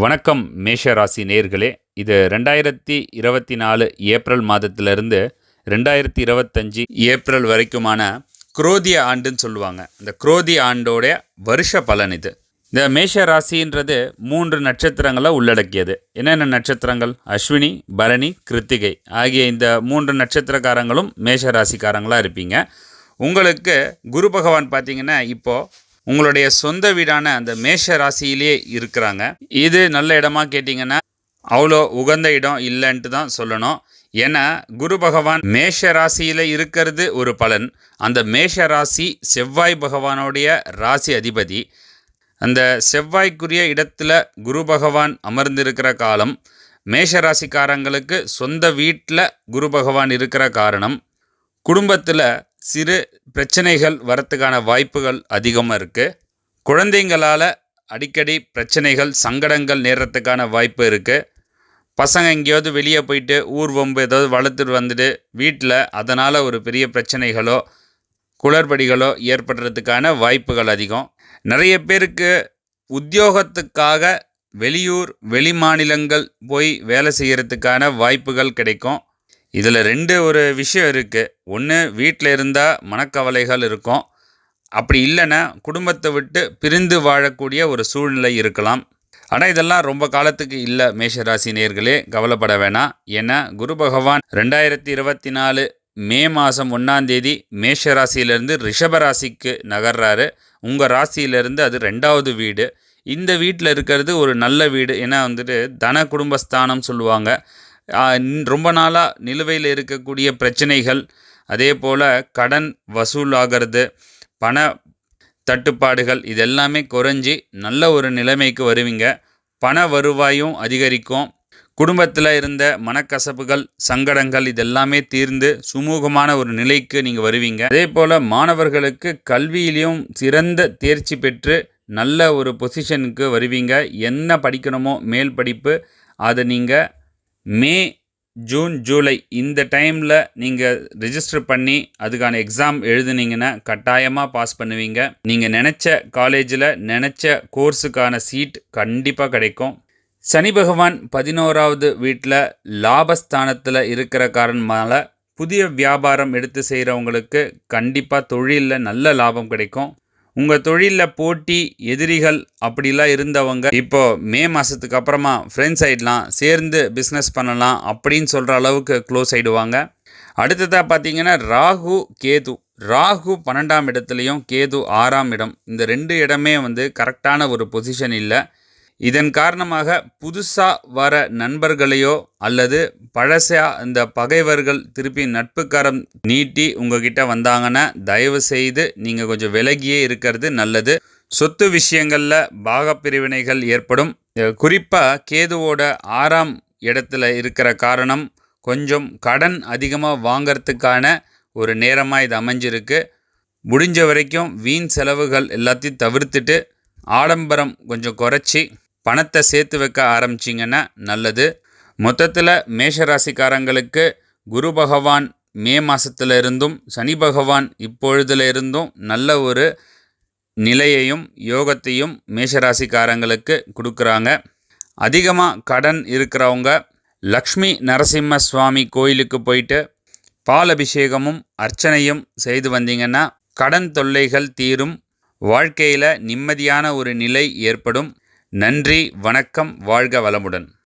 வணக்கம் மேஷ ராசி நேர்களே. இது ரெண்டாயிரத்தி இருபத்தி நாலு ஏப்ரல் மாதத்திலிருந்து ரெண்டாயிரத்தி இருபத்தஞ்சி ஏப்ரல் வரைக்குமான குரோதிய ஆண்டுன்னு சொல்லுவாங்க. இந்த குரோதிய ஆண்டோடைய வருஷ பலன் இது. இந்த மேஷ ராசின்றது மூன்று நட்சத்திரங்களை உள்ளடக்கியது. என்னென்ன நட்சத்திரங்கள்? அஸ்வினி பரணி கிருத்திகை ஆகிய இந்த மூன்று நட்சத்திரக்காரங்களும் மேஷ ராசிக்காரங்களாக இருப்பீங்க. உங்களுக்கு குரு பகவான் பார்த்தீங்கன்னா இப்போது உங்களுடைய சொந்த வீடான அந்த மேஷ ராசியிலேயே இருக்கிறாங்க. இது நல்ல இடமா கேட்டிங்கன்னா அவ்வளோ உகந்த இடம் இல்லைன்ட்டு தான் சொல்லணும். ஏன்னா குரு பகவான் மேஷ ராசியில் இருக்கிறது ஒரு பலன். அந்த மேஷ ராசி செவ்வாய் பகவானுடைய ராசி அதிபதி. அந்த செவ்வாய்க்குரிய இடத்துல குரு பகவான் அமர்ந்திருக்கிற காலம் மேஷ ராசிக்காரங்களுக்கு சொந்த வீட்டில் குரு பகவான் இருக்கிற காரணம் குடும்பத்தில் சிறு பிரச்சனைகள் வரத்துக்கான வாய்ப்புகள் அதிகமாக இருக்குது குழந்தைங்களால் அடிக்கடி பிரச்சனைகள் சங்கடங்கள் நேரத்துக்கான வாய்ப்பு இருக்குது பசங்க எங்கேயாவது வெளியே போயிட்டு ஊர் வம்பு ஏதாவது வளர்த்துட்டு வந்துட்டு வீட்டில் அதனால் ஒரு பெரிய பிரச்சனைகளோ குளறுபடிகளோ ஏற்படுறதுக்கான வாய்ப்புகள் அதிகம். நிறைய பேருக்கு உத்தியோகத்துக்காக வெளியூர் வெளி மாநிலங்கள் போய் வேலை செய்கிறதுக்கான வாய்ப்புகள் கிடைக்கும். இதில் ரெண்டு ஒரு விஷயம் இருக்குது ஒன்று வீட்டில் இருந்தால் மனக்கவலைகள் இருக்கும். அப்படி இல்லைன்னா குடும்பத்தை விட்டு பிரிந்து வாழக்கூடிய ஒரு சூழ்நிலை இருக்கலாம். ஆனால் இதெல்லாம் ரொம்ப காலத்துக்கு இல்லை மேஷராசி நேர்களே. கவலைப்பட வேணாம். ஏன்னா குரு பகவான் ரெண்டாயிரத்தி இருபத்தி நாலு மே மாதம் ஒன்றாந்தேதி மேஷ ராசியிலேருந்து ரிஷப ராசிக்கு நகர்றாரு. உங்கள் ராசியிலேருந்து அது ரெண்டாவது வீடு. இந்த வீட்டில் இருக்கிறது ஒரு நல்ல வீடு. ஏன்னா வந்துட்டு தன குடும்பஸ்தானம் சொல்லுவாங்க. ரொம்ப நாளாக நிலுவையில் இருக்கக்கூடிய பிரச்சனைகள் அதே போல் கடன் வசூல் ஆகிறது பண தட்டுப்பாடுகள் இதெல்லாமே குறைஞ்சி நல்ல ஒரு நிலைமைக்கு வருவீங்க. பண வருவாயும் அதிகரிக்கும். குடும்பத்தில் இருந்த மனக்கசப்புகள் சங்கடங்கள் இதெல்லாமே தீர்ந்து சுமூகமான ஒரு நிலைக்கு நீங்கள் வருவீங்க. அதே போல் மாணவர்களுக்கு கல்வியிலையும் சிறந்த தேர்ச்சி பெற்று நல்ல ஒரு பொசிஷனுக்கு வருவீங்க. என்ன படிக்கணுமோ மேல் படிப்பு அதை நீங்கள் மே ஜூன் ஜூலை இந்த டைமில் நீங்கள் ரிஜிஸ்டர் பண்ணி அதுக்கான எக்ஸாம் எழுதுனீங்கன்னா கட்டாயமாக பாஸ் பண்ணுவீங்க. நீங்கள் நினச்ச காலேஜில் நினச்ச கோர்ஸுக்கான சீட் கண்டிப்பாக கிடைக்கும். சனி பகவான் பதினோராவது வீட்டில் லாபஸ்தானத்தில் இருக்கிற காரணமால் புதிய வியாபாரம் எடுத்து செய்கிறவங்களுக்கு கண்டிப்பாக தொழிலில் நல்ல லாபம் கிடைக்கும். உங்கள் தொழிலில் போட்டி எதிரிகள் அப்படிலாம் இருந்தவங்க இப்போது மே மாதத்துக்கு அப்புறமா ஃப்ரெண்ட்ஸ் ஆகிடலாம் சேர்ந்து பிஸ்னஸ் பண்ணலாம் அப்படின்னு சொல்கிற அளவுக்கு க்ளோஸ் ஆகிடுவாங்க அடுத்ததாக பார்த்தீங்கன்னா ராகு கேது. ராகு பன்னெண்டாம் இடத்துலையும் கேது ஆறாம் இடம். இந்த ரெண்டு இடமே வந்து கரெக்டான ஒரு பொசிஷன் இல்லை. இதன் காரணமாக புதுசாக வர நண்பர்களையோ அல்லது பழசா இந்த பகைவர்கள் திருப்பி நட்புக்கரம் நீட்டி உங்ககிட்ட வந்தாங்கன்னா தயவு செய்து நீங்கள் கொஞ்சம் விலகியே இருக்கிறது நல்லது. சொத்து விஷயங்களில் பாகப்பிரிவினைகள் ஏற்படும். குறிப்பாக கேதுவோட ஆறாம் இடத்துல இருக்கிற காரணம் கொஞ்சம் கடன் அதிகமாக வாங்கிறதுக்கான ஒரு நேரமாக இது அமைஞ்சிருக்கு. முடிஞ்ச வரைக்கும் வீண் செலவுகள் எல்லாத்தையும் தவிர்த்துட்டு ஆடம்பரம் கொஞ்சம் குறைச்சி பணத்தை சேர்த்து வைக்க ஆரம்பிச்சிங்கன்னா நல்லது. மொத்தத்தில் மேஷராசிக்காரங்களுக்கு குரு பகவான் மே மாதத்துல இருந்தும் சனி பகவான் இப்பொழுதுல இருந்தும் நல்ல ஒரு நிலையையும் யோகத்தையும் மேஷராசிக்காரங்களுக்கு கொடுக்குறாங்க. அதிகமாக கடன் இருக்கிறவங்க லக்ஷ்மி நரசிம்ம சுவாமி கோயிலுக்கு போயிட்டு பால் அபிஷேகமும் அர்ச்சனையும் செய்து வந்தீங்கன்னா கடன் தொல்லைகள் தீரும். வாழ்க்கையில் நிம்மதியான ஒரு நிலை ஏற்படும். நன்றி வணக்கம் வாழ்க வளமுடன்.